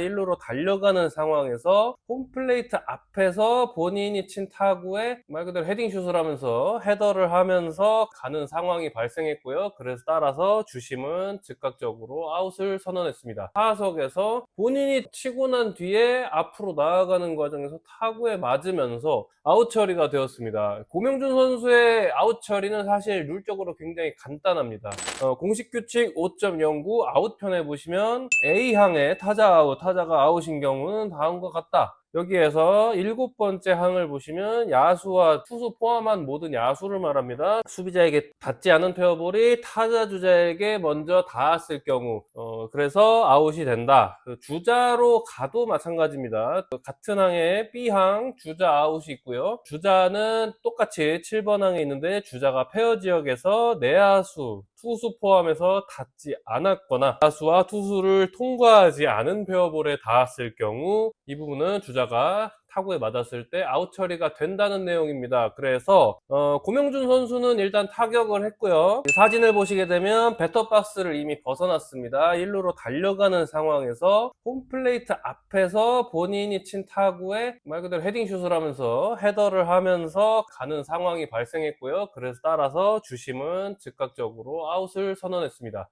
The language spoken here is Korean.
1루로 달려가는 상황에서 홈플레이트 앞에서 본인이 친 타구에 말 그대로 헤딩슛을 하면서 헤더를 하면서 가는 상황이 발생했고요. 그래서 따라서 주심은 즉각적으로 아웃을 선언했습니다. 타석에서 본인이 치고 난 뒤에 앞으로 나아가는 과정에서 타구에 맞으면서 아웃 처리가 되었습니다. 고명준 선수의 아웃 처리는 사실 룰적으로 굉장히 간단합니다. 어, 공식 규칙 5.09 아웃편에 보시면 A항에 타자 아웃, 타자가 아웃인 경우는 다음과 같다. 여기에서 일곱 번째 항을 보시면 야수와 투수 포함한 모든 야수를 말합니다. 수비자에게 닿지 않은 페어볼이 타자 주자에게 먼저 닿았을 경우, 어, 그래서 아웃이 된다. 그 주자로 가도 마찬가지입니다. 그 같은 항에 B항 주자 아웃이 있고요. 주자는 똑같이 7번 항에 있는데 주자가 페어 지역에서 내야수, 투수 포함해서 닿지 않았거나 야수와 투수를 통과하지 않은 페어볼에 닿았을 경우 이 부분은 주자가 타구에 맞았을 때 아웃 처리가 된다는 내용입니다. 그래서 어, 고명준 선수는 일단 타격을 했고요. 사진을 보시게 되면 배터박스를 이미 벗어났습니다. 1루로 달려가는 상황에서 홈플레이트 앞에서 본인이 친 타구에 말 그대로 헤딩슛을 하면서 헤더를 하면서 가는 상황이 발생했고요. 그래서 따라서 주심은 즉각적으로 아웃을 선언했습니다.